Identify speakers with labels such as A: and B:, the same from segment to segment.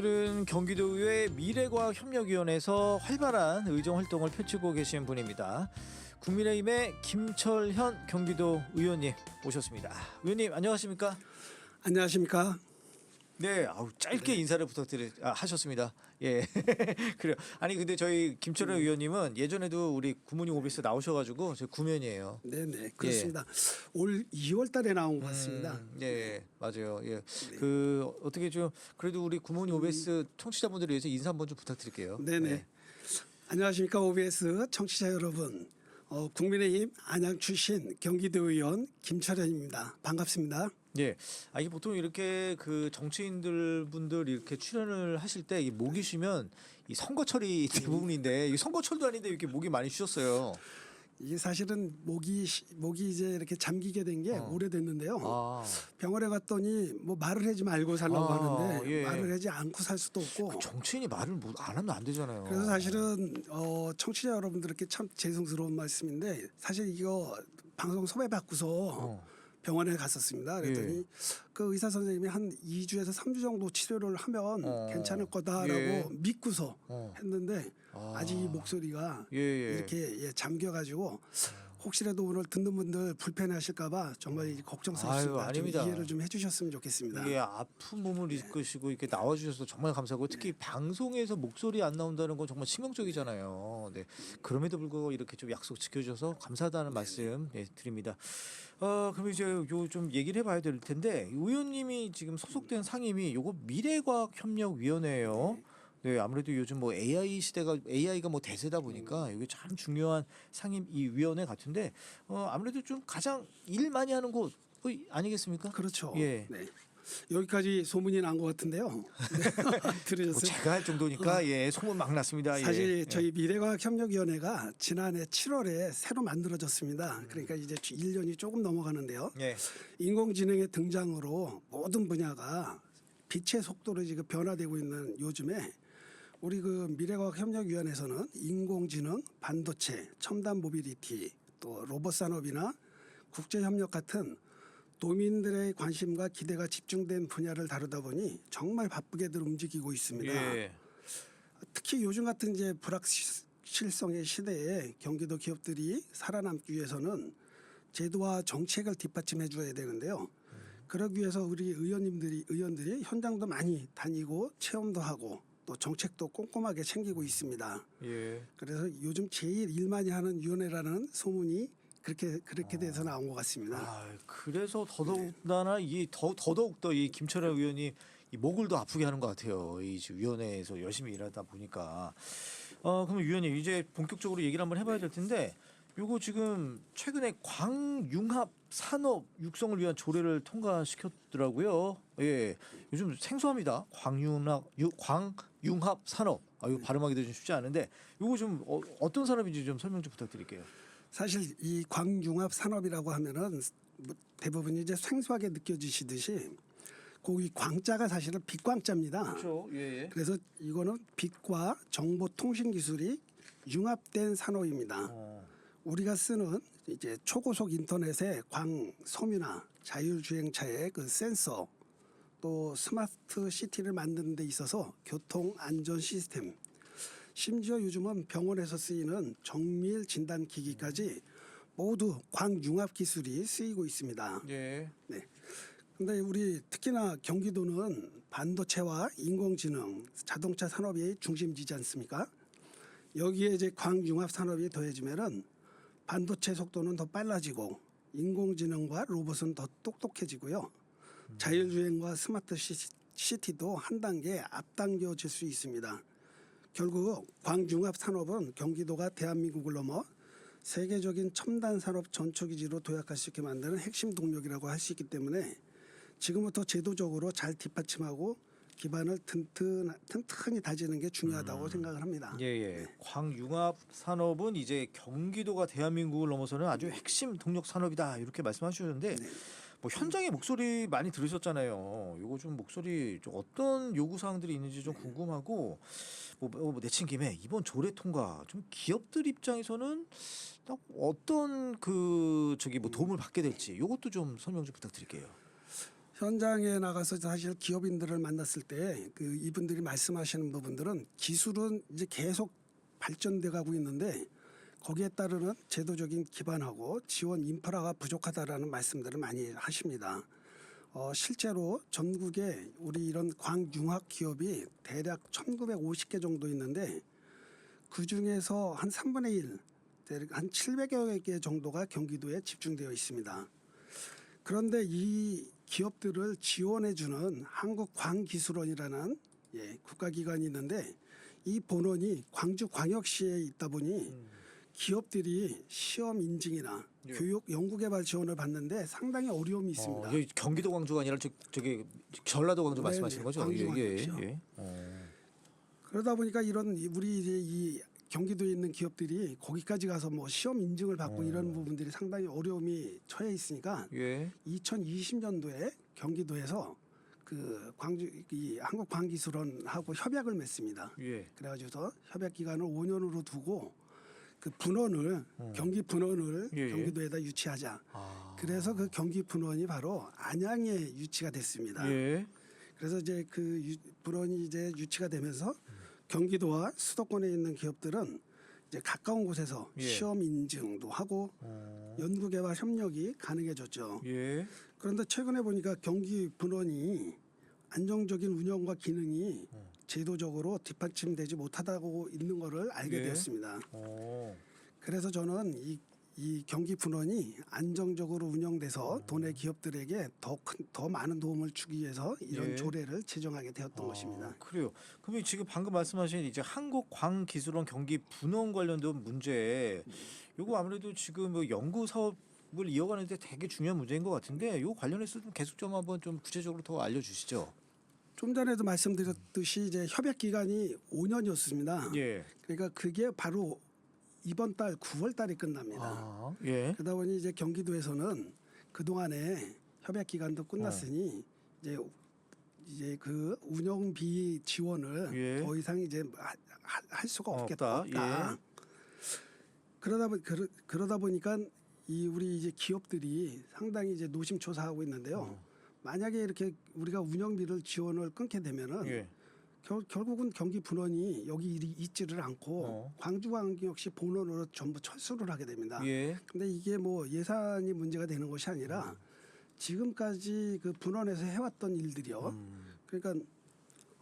A: 오늘은 경기도의회 미래과학협력위원회에서 활발한 의정 활동을 펼치고 계신 분입니다. 국민의힘의 김철현 경기도 의원님 오셨습니다. 의원님 안녕하십니까?
B: 안녕하십니까?
A: 네, 아우 짧게 인사를 부탁드리 아, 하셨습니다. 예, 그래요. 아니 근데 저희 김철현 의원님은 예전에도 우리 구문이 오비스 나오셔가지고 제 구면이에요.
B: 네네 그렇습니다. 올 2월달에 나온 것 같습니다.
A: 음, 예, 맞아요. 예, 그 어떻게 좀 그래도 우리 구문이 오비스 청취자분들을 위해서 인사 한번 좀 부탁드릴게요.
B: 네네.
A: 네.
B: 안녕하십니까 OBS 청취자 여러분. 어, 국민의힘 안양 출신 경기도 의원 김철현입니다. 반갑습니다.
A: 예. 아, 이게 보통 이렇게 그 정치인들 분들 이렇게 출연을 하실 때 이 목이 쉬면 이 선거철이 대부분인데 이 선거철도 아닌데 이렇게 목이 많이 쉬었어요.
B: 이게 사실은 목이 시- 목이 이제 이렇게 잠기게 된 게 오래됐는데요.
A: 아,
B: 병원에 갔더니 뭐 말을 하지 말고 살라고
A: 아,
B: 하는데
A: 예.
B: 말을 하지 않고 살 수도 없고
A: 정치인이 말을 못- 안 하면 안 되잖아요.
B: 그래서 사실은 어, 청취자 여러분들께 참 죄송스러운 말씀인데 사실 이거 방송 섭외 받고서
A: 어.
B: 병원에 갔었습니다. 그랬더니
A: 예.
B: 그 의사 선생님이 한 2주에서 3주 정도 치료를 하면
A: 어.
B: 괜찮을 거다라고
A: 예.
B: 믿고서
A: 어.
B: 했는데
A: 아.
B: 아. 직 이 목소리가
A: 예, 예.
B: 이렇게 예, 잠겨가지고 혹시라도 오늘 듣는 분들 불편하실까봐 정말 걱정스럽습니다.
A: 아유, 아닙니다.
B: 좀 이해를 좀 해주셨으면 좋겠습니다.
A: 이게 아픈 몸을 이끄시고 이렇게 나와주셔서 정말 감사하고 특히 방송에서 목소리 안 나온다는 건 정말 치명적이잖아요. 네. 그럼에도 불구하고 이렇게 좀 약속 지켜주셔서 감사하다는 말씀 예, 드립니다. 어, 그럼 이제 요 좀 얘기를 해봐야 될 텐데 의원님이 지금 소속된 상임이 요거 미래과학협력위원회예요. 네, 아무래도 요즘 뭐 AI 시대가 AI가 뭐 대세다 보니까 이게 참 중요한 상임 이 위원회 같은데 어, 아무래도 좀 가장 일 많이 하는 곳 어, 아니겠습니까?
B: 그렇죠.
A: 예.
B: 네. 여기까지 소문이 난 것 같은데요. 네.
A: 뭐
B: 들으셨어요?
A: 제가 할 정도니까 예 소문 막 났습니다. 예.
B: 사실
A: 예.
B: 저희 미래과학협력위원회가 지난해 7월에 새로 만들어졌습니다. 그러니까 이제 1년이 조금 넘어가는데요.
A: 예.
B: 인공지능의 등장으로 모든 분야가 빛의 속도로 지금 변화되고 있는 요즘에 우리 그 미래과학협력위원회에서는 인공지능, 반도체, 첨단 모빌리티, 또 로봇 산업이나 국제협력 같은 도민들의 관심과 기대가 집중된 분야를 다루다 보니 정말 바쁘게들 움직이고 있습니다.
A: 예.
B: 특히 요즘 같은 이제 불확실성의 시대에 경기도 기업들이 살아남기 위해서는 제도와 정책을 뒷받침해 줘야 되는데요. 그러기 위해서 우리 의원님들이 의원들이 현장도 많이 다니고 체험도 하고 또 정책도 꼼꼼하게 챙기고 있습니다.
A: 예.
B: 그래서 요즘 제일 일 많이 하는 위원회라는 소문이 그렇게 그렇게 돼서 나온 것 같습니다.
A: 아, 그래서 더더욱다나 이 더 더더욱 더 이 김철현 의원이 이 목을 더 아프게 하는 것 같아요. 이 지금 위원회에서 열심히 일하다 보니까. 어, 그럼 위원님 이제 본격적으로 얘기를 한번 해봐야 될 텐데, 요거 지금 최근에 광융합 산업 육성을 위한 조례를 통과시켰더라고요. 예, 요즘 생소합니다. 광융합 유- 광융합 산업. 아, 이거 발음하기도 좀 쉽지 않은데, 요거 좀 어, 어떤 산업인지 좀 설명 좀 부탁드릴게요.
B: 사실 이 광융합 산업이라고 하면은 뭐 대부분 이제 생소하게 느껴지시듯이 거기 광자가 사실은 빛광자입니다.
A: 그렇죠. 예. 예.
B: 그래서 이거는 빛과 정보 통신 기술이 융합된 산업입니다.
A: 어.
B: 우리가 쓰는 이제 초고속 인터넷의 광 섬유나 자율주행차의 그 센서 또 스마트 시티를 만드는 데 있어서 교통 안전 시스템 심지어 요즘은 병원에서 쓰이는 정밀 진단 기기까지 모두 광융합 기술이 쓰이고 있습니다.
A: 예.
B: 네. 근데 우리 특히나 경기도는 반도체와 인공지능, 자동차 산업이 중심지지 않습니까? 여기에 이제 광융합 산업이 더해지면은 반도체 속도는 더 빨라지고 인공지능과 로봇은 더 똑똑해지고요. 자율주행과 스마트 시- 시티도 한 단계 앞당겨질 수 있습니다. 결국 광융합 산업은 경기도가 대한민국을 넘어 세계적인 첨단 산업 전초기지로 도약할 수 있게 만드는 핵심 동력이라고 할 수 있기 때문에 지금부터 제도적으로 잘 뒷받침하고 기반을 튼튼, 튼튼히 다지는 게 중요하다고 생각을 합니다.
A: 예, 예. 광융합 산업은 이제 경기도가 대한민국을 넘어서는 아주 핵심 동력 산업이다 이렇게 말씀하셨는데 뭐 현장의 목소리 많이 들으셨잖아요. 요거 좀 목소리 좀 어떤 요구 사항들이 있는지 좀 궁금하고 뭐, 뭐 내친 김에 이번 조례 통과 좀 기업들 입장에서는 딱 어떤 그 저기 뭐 도움을 받게 될지 요것도 좀 설명 좀 부탁드릴게요.
B: 현장에 나가서 사실 기업인들을 만났을 때 그 이분들이 말씀하시는 부분들은 기술은 이제 계속 발전돼 가고 있는데 거기에 따르는 제도적인 기반하고 지원 인프라가 부족하다라는 말씀들을 많이 하십니다. 어, 실제로 전국에 우리 이런 광융합 기업이 대략 1,950개 정도 있는데 그 중에서 한 3분의 1, 대략 한 700여 개 정도가 경기도에 집중되어 있습니다. 그런데 이 기업들을 지원해주는 한국광기술원이라는 예, 국가기관이 있는데 이 본원이 광주광역시에 있다 보니 기업들이 시험 인증이나
A: 예.
B: 교육 연구개발 지원을 받는데 상당히 어려움이 있습니다.
A: 어, 경기도 광주가 아니라 저, 저기 전라도 광주
B: 네,
A: 말씀하시는
B: 네,
A: 거죠?
B: 광주
A: 예, 예,
B: 광주죠.
A: 예. 어.
B: 그러다 보니까 이런 이- 우리 이제 이 경기도에 있는 기업들이 거기까지 가서 뭐 시험 인증을 받고
A: 어.
B: 이런 부분들이 상당히 어려움이 처해 있으니까
A: 예.
B: 2020년도에 경기도에서 그 광주 이 한국광기술원하고 협약을 맺습니다.
A: 예.
B: 그래가지고서 협약 기간을 5년으로 두고 그 분원을
A: 어.
B: 경기 분원을
A: 예, 예.
B: 경기도에다 유치하자.
A: 아.
B: 그래서 그 경기 분원이 바로 안양에 유치가 됐습니다.
A: 예.
B: 그래서 이제 그 유- 분원이 이제 유치가 되면서 경기도와 수도권에 있는 기업들은 이제 가까운 곳에서
A: 예.
B: 시험 인증도 하고
A: 어.
B: 연구개발 협력이 가능해졌죠.
A: 예.
B: 그런데 최근에 보니까 경기 분원이 안정적인 운영과 기능이
A: 어.
B: 제도적으로 뒷받침되지 못하다고 있는 것을 알게
A: 예.
B: 되었습니다.
A: 어.
B: 그래서 저는 이, 이 경기 분원이 안정적으로 운영돼서 도내 기업들에게 더 큰 더 많은 도움을 주기 위해서 이런
A: 예.
B: 조례를 제정하게 되었던
A: 아,
B: 것입니다.
A: 그래요. 그러면 지금 방금 말씀하신 이제 한국광기술원 경기 분원 관련된 문제, 요거 아무래도 지금 뭐 연구 사업 을 이어가는데 되게 중요한 문제인 것 같은데, 요 관련해서 좀 계속 좀 한번 좀 구체적으로 더 알려주시죠.
B: 좀 전에도 말씀드렸듯이 이제 협약 기간이 5년이었습니다.
A: 예.
B: 그러니까 그게 바로 이번 달 9월 달에 끝납니다.
A: 아, 예.
B: 그러다 보니 이제 경기도에서는 그 동안에 협약 기간도 끝났으니 이제 이제 그 운영비 지원을
A: 예.
B: 더 이상 이제 하- 하- 할 수가
A: 어,
B: 없겠다.
A: 없다.
B: 없다. 그러다 보 그러, 그러다 보니까 이 우리 이제 기업들이 상당히 이제 노심초사하고 있는데요.
A: 어.
B: 만약에 이렇게 우리가 운영비를 지원을 끊게 되면은
A: 예.
B: 결, 결국은 경기 분원이 여기 이- 있지를 않고
A: 어.
B: 광주광역시 본원으로 전부 철수를 하게 됩니다.
A: 예.
B: 근데 이게 뭐 예산이 문제가 되는 것이 아니라 지금까지 그 분원에서 해왔던 일들이요.
A: 음.
B: 그러니까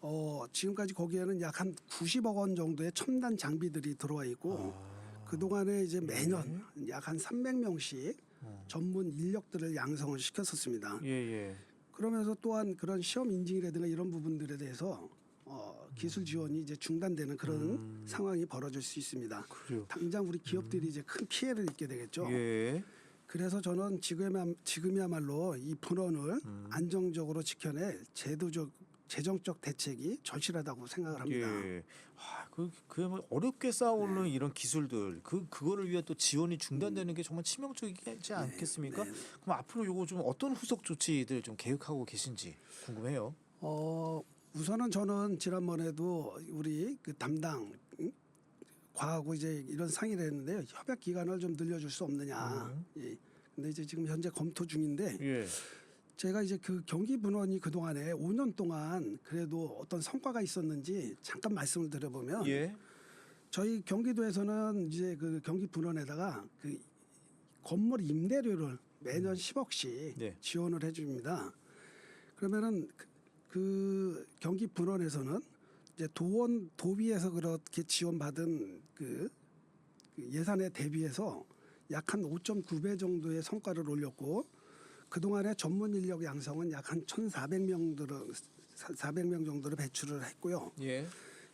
B: 어 지금까지 거기에는 약 한 90억 원 정도의 첨단 장비들이 들어와 있고
A: 아.
B: 그 동안에 이제 매년 약한 300명씩
A: 어.
B: 전문 인력들을 양성을 시켰었습니다.
A: 예, 예.
B: 그러면서 또한 그런 시험 인증이라든가 이런 부분들에 대해서 어, 기술 지원이 이제 중단되는 그런
A: 음.
B: 상황이 벌어질 수 있습니다.
A: 그래요.
B: 당장 우리 기업들이 이제 큰 피해를 입게 되겠죠.
A: 예.
B: 그래서 저는 지금이야, 지금이야말로 이 분원을
A: 음.
B: 안정적으로 지켜낼 제도적 재정적 대책이 절실하다고 생각을 합니다.
A: 예. 아, 그 그야말로 어렵게 쌓아오르는
B: 네.
A: 이런 기술들, 그 그거를 위해 또 지원이 중단되는 게 정말 치명적이지 않겠습니까?
B: 네.
A: 그럼 앞으로 요거 좀 어떤 후속 조치들 좀 계획하고 계신지 궁금해요.
B: 어, 우선은 저는 지난번에도 우리 그 담당 응? 과하고 이제 이런 상의를 했는데요. 협약 기간을 좀 늘려줄 수 없느냐.
A: 음.
B: 예. 근데 이제 지금 현재 검토 중인데
A: 예.
B: 제가 이제 그 경기 분원이 그 동안에 5년 동안 그래도 어떤 성과가 있었는지 잠깐 말씀을 드려보면
A: 예.
B: 저희 경기도에서는 이제 그 경기 분원에다가 그 건물 임대료를 매년 10억씩
A: 네.
B: 지원을 해줍니다. 그러면은 그, 그 경기 분원에서는 이제 도원 도비에서 그렇게 지원받은 그, 그 예산에 대비해서 약 한 5.9배 정도의 성과를 올렸고 그 동안에 전문 인력 양성은 약 한 1,400명 400명 정도를 배출을 했고요.
A: 예.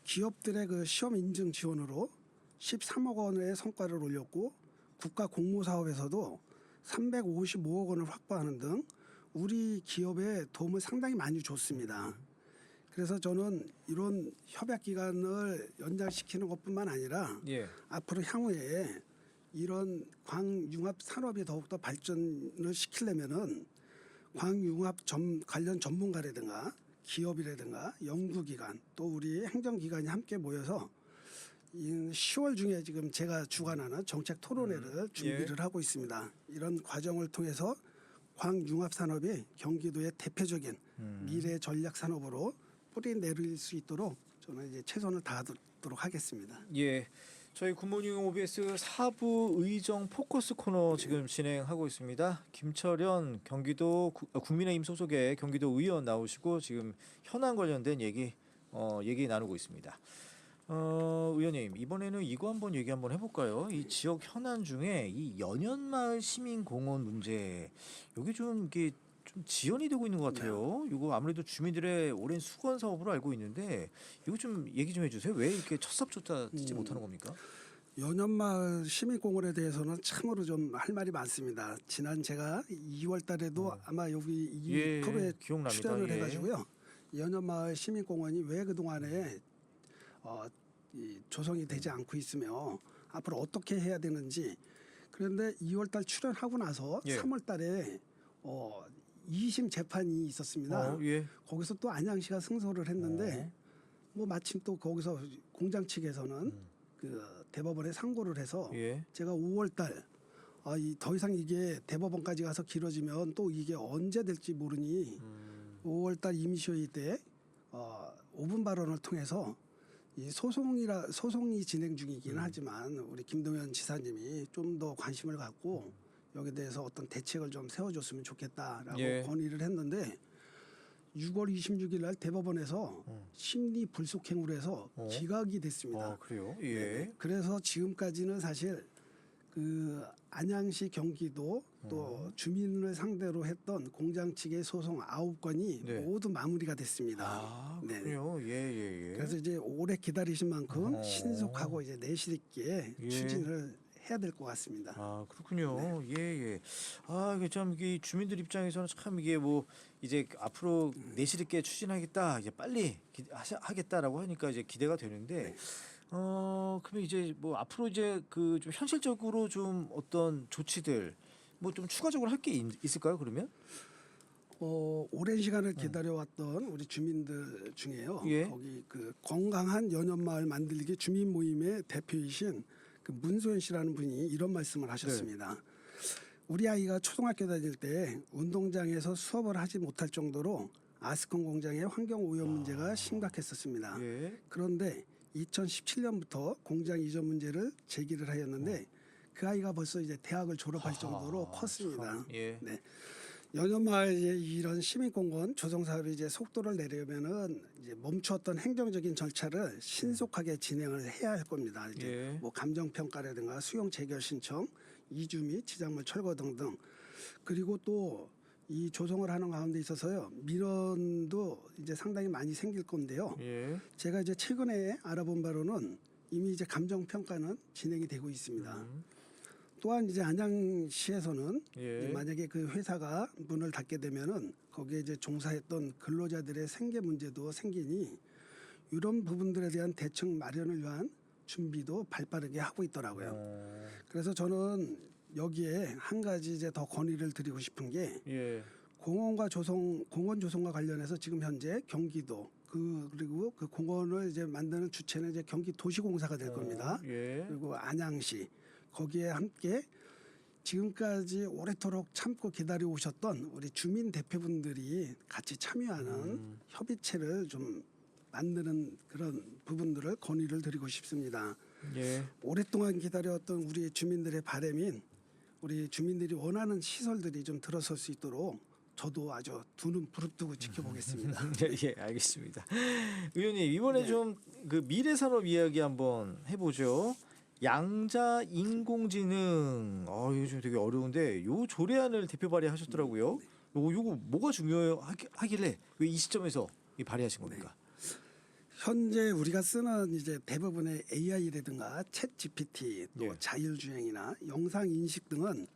B: 기업들의 그 시험 인증 지원으로 13억 원의 성과를 올렸고 국가 공모 사업에서도 355억 원을 확보하는 등 우리 기업에 도움을 상당히 많이 줬습니다. 그래서 저는 이런 협약 기간을 연장시키는 것뿐만 아니라
A: 예.
B: 앞으로 향후에 이런 광융합 산업이 더욱더 발전을 시키려면은 광융합 전, 관련 전문가라든가 기업이라든가 연구기관 또 우리 행정기관이 함께 모여서 이 10월 중에 지금 제가 주관하는 정책 토론회를 준비를 하고 있습니다. 이런 과정을 통해서 광융합 산업이 경기도의 대표적인 미래 전략 산업으로 뿌리 내릴 수 있도록 저는 이제 최선을 다하도록 하겠습니다.
A: 예. 저희 굿모닝 OBS 사부 의정 포커스 코너 지금 진행하고 있습니다. 김철현 경기도 구- 어, 국민의힘 소속의 경기도 의원 나오시고 지금 현안 관련된 얘기 어, 얘기 나누고 있습니다. 어, 의원님 이번에는 이거 한번 얘기 한번 해볼까요? 이 지역 현안 중에 이 연현마을 시민공원 문제 여기 좀 이게 좀 지연이 되고 있는 것 같아요. 이거 아무래도 주민들의 오랜 수건 사업으로 알고 있는데 이거 좀 얘기 좀 해주세요. 왜 이렇게 첫 삽조차 찍지
B: 음.
A: 못하는 겁니까?
B: 연현마을 시민공원에 대해서는 참으로 좀 할 말이 많습니다. 지난 제가 2월 달에도 아마 여기 이
A: 예,
B: 프로에
A: 기억납니다.
B: 출연을
A: 예.
B: 해가지고요. 연현마을 시민공원이 왜 그동안에 어, 이 조성이 되지 않고 있으며 앞으로 어떻게 해야 되는지 그런데 2월 달 출연하고 나서
A: 예.
B: 3월 달에 어, 2심 재판이 있었습니다.
A: 어, 예.
B: 거기서 또 안양시가 승소를 했는데
A: 어.
B: 뭐 마침 또 거기서 공장 측에서는
A: 음.
B: 그 대법원에 상고를 해서
A: 예.
B: 제가 5월 달 아, 이, 더 이상 이게 대법원까지 가서 길어지면 또 이게 언제 될지 모르니
A: 음,
B: 5월 달 임시회의 때 어, 5분 발언을 통해서 이 소송이라 소송이 진행
A: 음.
B: 중이긴 하지만 우리 김동연 지사님이 좀 더 관심을 갖고 여기에 대해서 어떤 대책을 좀 세워줬으면 좋겠다라고
A: 예.
B: 건의를 했는데 6월 26일 날 대법원에서
A: 음.
B: 심리 불속행으로 해서
A: 어.
B: 기각이 됐습니다.
A: 어, 그래요? 예.
B: 네. 그래서 지금까지는 사실 그 안양시 경기도 또 주민을 상대로 했던 공장 측의 소송 아홉 건이
A: 네.
B: 모두 마무리가 됐습니다.
A: 아,
B: 네.
A: 그래요. 예, 예, 예.
B: 그래서 이제 오래 기다리신 만큼
A: 어.
B: 신속하고 이제 내실 있게
A: 예.
B: 추진을 해야 될 것 같습니다.
A: 아 그렇군요.
B: 네.
A: 예 예. 아 이게 참 이게 주민들 입장에서는 참 이게 뭐 이제 앞으로 내실 있게 추진하겠다 이제 빨리 기, 하겠다라고 하니까 이제 기대가 되는데
B: 네.
A: 어 그러면 이제 뭐 앞으로 이제 그 좀 현실적으로 좀 어떤 조치들 뭐 좀 추가적으로 할 게 있을까요? 그러면
B: 어, 오랜 시간을 기다려왔던 우리 주민들 중에요.
A: 예.
B: 거기 그 건강한 연연마을 만들기 주민 모임의 대표이신 그 문소연 씨라는 분이 이런 말씀을 하셨습니다. 우리 아이가 초등학교 다닐 때 운동장에서 수업을 하지 못할 정도로 아스콘 공장의 환경 오염 문제가 심각했었습니다.
A: 예.
B: 그런데 2017년부터 공장 이전 문제를 제기를 하였는데 그 아이가 벌써 이제 대학을 졸업할 정도로
A: 아하,
B: 컸습니다.
A: 참, 예.
B: 네. 연연마을 이제 이런 시민공원 조성 사업이 이제 속도를 내려면은 이제 멈추었던 행정적인 절차를 신속하게 진행을 해야 할 겁니다. 이제
A: 예.
B: 뭐 감정 평가라든가 수용 재결 신청, 이주 및 지작물 철거 등등 그리고 또 이 조성을 하는 가운데 있어서요 민원도 이제 상당히 많이 생길 건데요.
A: 예.
B: 제가 이제 최근에 알아본 바로는 이미 이제 감정 평가는 진행이 되고 있습니다.
A: 음,
B: 또한 이제 안양시에서는
A: 예.
B: 만약에 그 회사가 문을 닫게 되면은 거기에 이제 종사했던 근로자들의 생계 문제도 생기니 이런 부분들에 대한 대책 마련을 위한 준비도 발빠르게 하고 있더라고요.
A: 어,
B: 그래서 저는 여기에 한 가지 이제 더 건의를 드리고 싶은 게
A: 예.
B: 공원과 조성 공원 조성과 관련해서 지금 현재 경기도 그 그리고 그 공원을 이제 만드는 주체는 이제 경기 도시공사가 될 겁니다.
A: 예.
B: 그리고 안양시 거기에 함께 지금까지 오래도록 참고 기다려 오셨던 우리 주민 대표분들이 같이 참여하는
A: 음.
B: 협의체를 좀 만드는 그런 부분들을 건의를 드리고 싶습니다.
A: 예.
B: 오랫동안 기다려왔던 우리 주민들의 바람인 우리 주민들이 원하는 시설들이 좀 들어설 수 있도록 저도 아주 두 눈 부릅뜨고 지켜보겠습니다.
A: 예, 예, 알겠습니다. 의원님 이번에
B: 네.
A: 좀그 미래 산업 이야기 한번 해보죠. 양자 인공지능. 어, 이거 좀 되게 어려운데 요 조례안을 대표 발의하셨더라고요.
B: 네.
A: 요 요거 뭐가 중요하길래 왜 이 시점에서 이 발의하신 겁니까?
B: 현재 우리가 쓰는 이제 대부분의 AI라든가 챗 GPT 또
A: 예.
B: 자율주행이나 영상 인식 등은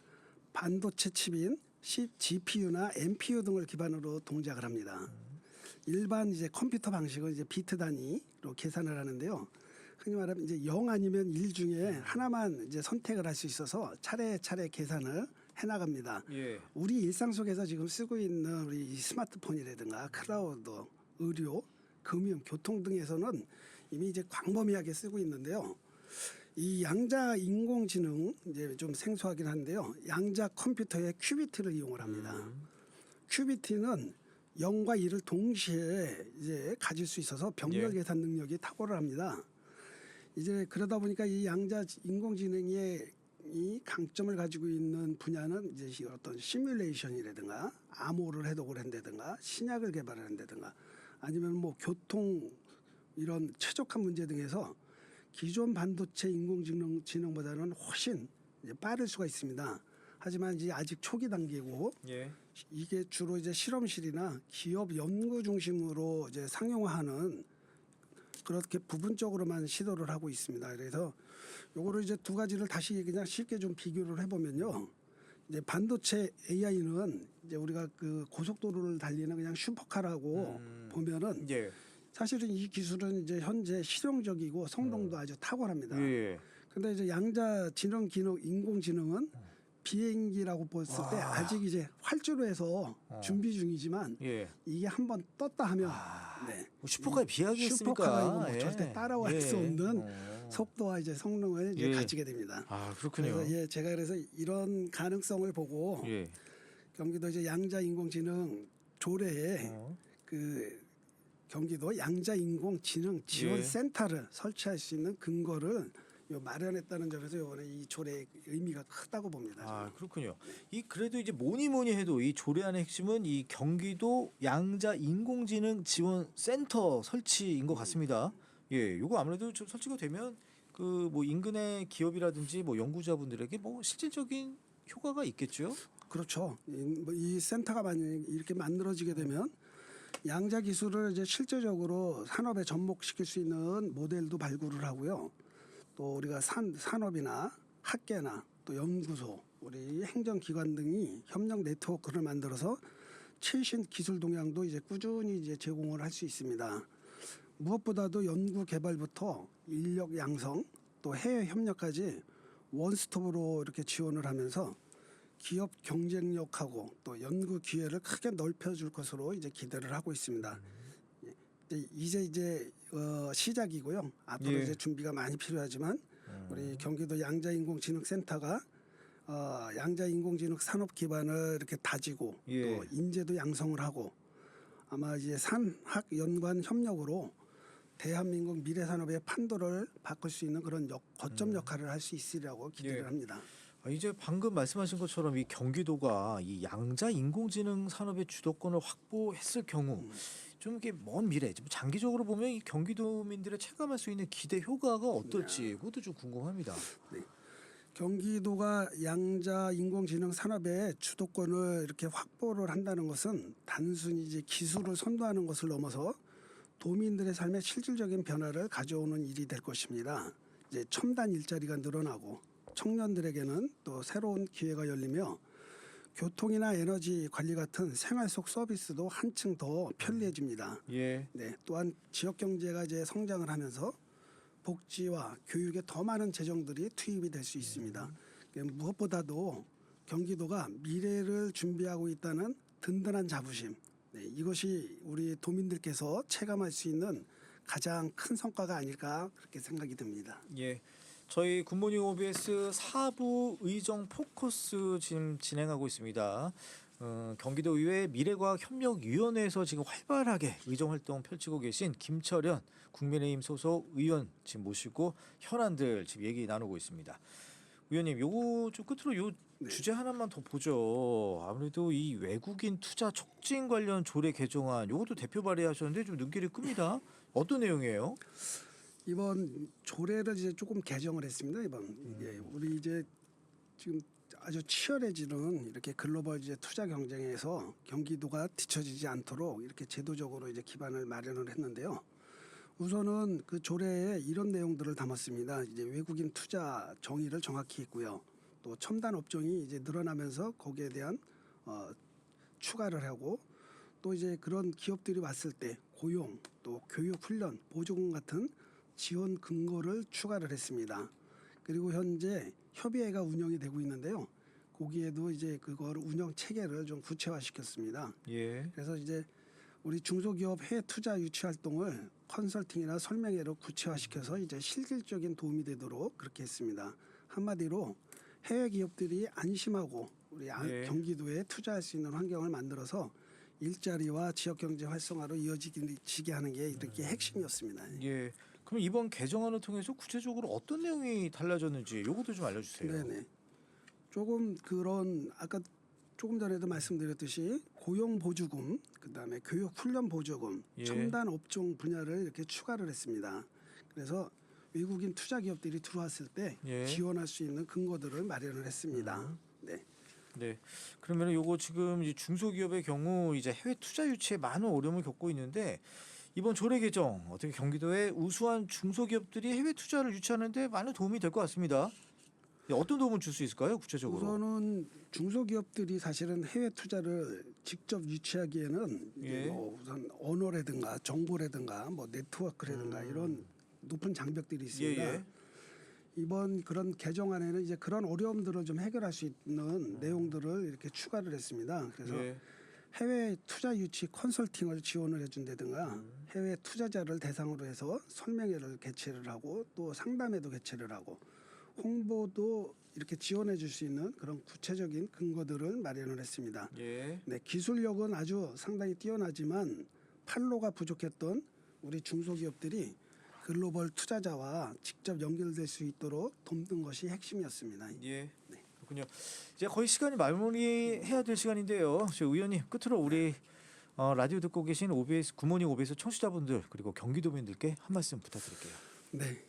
B: 반도체 칩인 C- GPU나 NPU 등을 기반으로 동작을 합니다. 일반 이제 컴퓨터 방식은 이제 비트 단위로 계산을 하는데요. 흔히 말하면 이제 0 아니면 1 중에 하나만 이제 선택을 할 수 있어서 차례차례 계산을 해 나갑니다.
A: 예.
B: 우리 일상 속에서 지금 쓰고 있는 우리 이 스마트폰이라든가 클라우드, 의료, 금융, 교통 등에서는 이미 이제 광범위하게 쓰고 있는데요. 이 양자 인공지능 이제 좀 생소하긴 한데요. 양자 컴퓨터의 큐비트를 이용을 합니다.
A: 음.
B: 큐비트는 0과 1을 동시에 이제 가질 수 있어서 병렬
A: 예.
B: 계산 능력이 탁월합니다. 이제 그러다 보니까 이 양자 인공지능의 이 강점을 가지고 있는 분야는 이제 이 어떤 시뮬레이션이라든가 암호를 해독을 한다든가 신약을 개발을 한다든가 아니면 뭐 교통 이런 최적화 문제 등에서 기존 반도체 인공지능 지능보다는 훨씬 빠를 수가 있습니다. 하지만 이제 아직 초기 단계고
A: 예.
B: 이게 주로 이제 실험실이나 기업 연구 중심으로 이제 상용화하는 그렇게 부분적으로만 시도를 하고 있습니다. 그래서 요거를 이제 두 가지를 다시 그냥 쉽게 좀 비교를 해보면요. 이제 반도체 AI는 이제 우리가 그 고속도로를 달리는 그냥 슈퍼카라고
A: 음.
B: 보면은
A: 예.
B: 사실은 이 기술은 이제 현재 실용적이고 성능도 아주 탁월합니다.
A: 어. 예.
B: 근데 이제 양자 지능 기능 인공지능은 비행기라고 봤을 때
A: 와.
B: 아직 이제 활주로 해서
A: 어.
B: 준비 중이지만
A: 예.
B: 이게 한번 떴다 하면
A: 아,
B: 네.
A: 뭐 슈퍼카에 비하겠습니까?
B: 슈퍼카가 뭐 절대 따라갈 수 없는
A: 어.
B: 속도와 이제 성능을 이제
A: 예.
B: 가지게 됩니다.
A: 아 그렇군요.
B: 그래서 예, 제가 그래서 이런 가능성을 보고
A: 예.
B: 경기도 이제 양자 인공지능 조례에
A: 어.
B: 그 경기도 양자 인공지능 지원
A: 예.
B: 센터를 설치할 수 있는 근거를 요 마련했다는 점에서 요번에 이 조례의 의미가 크다고 봅니다.
A: 아 그렇군요. 이 그래도 이제 뭐니 뭐니 해도 이 조례안의 핵심은 이 경기도 양자 인공지능 지원 센터 설치인 것 같습니다. 예, 요거 아무래도 좀 설치가 되면 그 뭐 인근의 기업이라든지 뭐 연구자분들에게 뭐 실질적인 효과가 있겠죠.
B: 그렇죠. 이, 뭐이 센터가 만약 이렇게 만들어지게 되면 양자 기술을 이제 실제적으로 산업에 접목시킬 수 있는 모델도 발굴을 하고요. 또 우리가 산, 산업이나 학계나 또 연구소, 우리 행정기관 등이 협력 네트워크를 만들어서 최신 기술 동향도 이제 꾸준히 이제 제공을 할 수 있습니다. 무엇보다도 연구 개발부터 인력 양성 또 해외 협력까지 원스톱으로 이렇게 지원을 하면서 기업 경쟁력하고 또 연구 기회를 크게 넓혀줄 것으로 이제 기대를 하고 있습니다. 예, 이제 이제 어, 시작이고요. 앞으로
A: 예.
B: 이제 준비가 많이 필요하지만 우리 경기도 양자인공지능센터가 어, 양자인공지능 산업 기반을 이렇게 다지고
A: 예.
B: 또 인재도 양성을 하고 아마 이제 산학 연관 협력으로 대한민국 미래 산업의 판도를 바꿀 수 있는 그런 역, 거점 역할을 할 수 있으리라고 기대를
A: 음. 예.
B: 합니다.
A: 아, 이제 방금 말씀하신 것처럼 이 경기도가 이 양자 인공지능 산업의 주도권을 확보했을 경우 좀 이게 먼 미래, 좀 장기적으로 보면 이 경기도민들의 체감할 수 있는 기대 효과가 어떨지 그것도 좀 궁금합니다.
B: 경기도가 양자 인공지능 산업의 주도권을 이렇게 확보를 한다는 것은 단순히 이제 기술을 선도하는 것을 넘어서 도민들의 삶에 실질적인 변화를 가져오는 일이 될 것입니다. 이제 첨단 일자리가 늘어나고 청년들에게는 또 새로운 기회가 열리며 교통이나 에너지 관리 같은 생활 속 서비스도 한층 더 편리해집니다.
A: 예.
B: 네, 또한 지역 경제가 이제 성장을 하면서 복지와 교육에 더 많은 재정들이 투입이 될 수 있습니다. 그러니까 무엇보다도 경기도가 미래를 준비하고 있다는 든든한 자부심, 네, 이것이 우리 도민들께서 체감할 수 있는 가장 큰 성과가 아닐까 그렇게 생각이 듭니다.
A: 예. 저희 굿모닝 OBS 사부 의정 포커스 지금 진행하고 있습니다. 어, 경기도의회 미래과학협력위원회에서 지금 활발하게 의정 활동 펼치고 계신 김철현 국민의힘 소속 의원 지금 모시고 현안들 지금 얘기 나누고 있습니다. 의원님, 요거 좀 끝으로 요
B: 네.
A: 주제 하나만 더 보죠. 아무래도 이 외국인 투자 촉진 관련 조례 개정안 요것도 대표 발의하셨는데 좀 눈길이 끕니다. 어떤 내용이에요?
B: 이번 조례를 이제 조금 개정을 했습니다. 이번 이게 우리 이제 지금 아주 치열해지는 이렇게 글로벌 이제 투자 경쟁에서 경기도가 뒤처지지 않도록 이렇게 제도적으로 이제 기반을 마련을 했는데요. 우선은 그 조례에 이런 내용들을 담았습니다. 이제 외국인 투자 정의를 정확히 했고요. 또 첨단 업종이 이제 늘어나면서 거기에 대한 어, 추가를 하고 또 이제 그런 기업들이 왔을 때 고용 또 교육 훈련 보조금 같은 지원 근거를 추가를 했습니다. 그리고 현재 협의회가 운영이 되고 있는데요. 거기에도 이제 그걸 운영 체계를 좀 구체화시켰습니다.
A: 예.
B: 그래서 이제 우리 중소기업 해외 투자 유치 활동을 컨설팅이나 설명회로 구체화시켜서 이제 실질적인 도움이 되도록 그렇게 했습니다. 한마디로 해외 기업들이 안심하고 우리 아-
A: 예.
B: 경기도에 투자할 수 있는 환경을 만들어서 일자리와 지역 경제 활성화로 이어지게 하는 게 이렇게 핵심이었습니다.
A: 예. 그럼 이번 개정안을 통해서 구체적으로 어떤 내용이 달라졌는지 요것도 좀 알려주세요.
B: 네네. 조금 그런 아까 조금 전에도 말씀드렸듯이 고용 보조금, 그다음에 교육 훈련 보조금,
A: 예.
B: 첨단 업종 분야를 이렇게 추가를 했습니다. 그래서 외국인 투자 기업들이 들어왔을 때
A: 예.
B: 지원할 수 있는 근거들을 마련을 했습니다.
A: 음.
B: 네.
A: 네. 그러면 요거 지금 중소기업의 경우 이제 해외 투자 유치에 많은 어려움을 겪고 있는데 이번 조례 개정 어떻게 경기도의 우수한 중소기업들이 해외 투자를 유치하는데 많은 도움이 될 것 같습니다. 네, 어떤 도움을 줄 수 있을까요? 구체적으로.
B: 우선은 중소기업들이 사실은 해외 투자를 직접 유치하기에는
A: 예.
B: 뭐 우선 언어라든가 정보라든가 뭐 네트워크라든가 이런 높은 장벽들이 있습니다.
A: 음. 예, 예.
B: 이번 그런 개정안에는 이제 그런 어려움들을 좀 해결할 수 있는 내용들을 이렇게 추가를 했습니다. 그래서
A: 음. 예.
B: 해외 투자 유치 컨설팅을 지원을 해준다든가
A: 음.
B: 해외 투자자를 대상으로 해서 설명회를 개최를 하고 또 상담회도 개최를 하고 홍보도 이렇게 지원해 줄 수 있는 그런 구체적인 근거들을 마련을 했습니다.
A: 예.
B: 네, 기술력은 아주 상당히 뛰어나지만 판로가 부족했던 우리 중소기업들이 글로벌 투자자와 직접 연결될 수 있도록 돕는 것이 핵심이었습니다.
A: 예. 그렇군요. 이제 거의 시간이 마무리해야 될 시간인데요. 저 의원님 끝으로 우리 어, 라디오 듣고 계신 OBS 구모닝 OBS 청취자분들 그리고 경기도민들께 한 말씀 부탁드릴게요.
B: 네.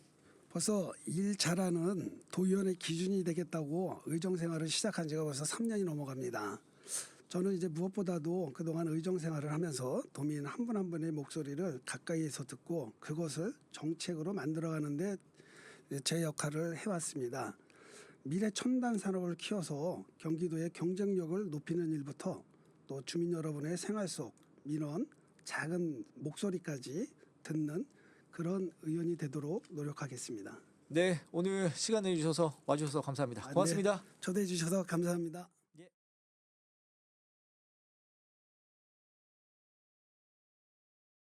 B: 벌써 일 잘하는 도의원의 기준이 되겠다고 의정 생활을 시작한 지가 벌써 3년이 넘어갑니다. 저는 이제 무엇보다도 그동안 의정 생활을 하면서 도민 한 분 한 분의 목소리를 가까이에서 듣고 그것을 정책으로 만들어 가는데 제 역할을 해왔습니다. 미래 첨단 산업을 키워서 경기도의 경쟁력을 높이는 일부터 또 주민 여러분의 생활 속 민원, 작은 목소리까지 듣는 그런 의원이 되도록 노력하겠습니다.
A: 네, 오늘 시간 내주셔서 와주셔서 감사합니다.
B: 아, 네.
A: 고맙습니다.
B: 초대해 주셔서 감사합니다.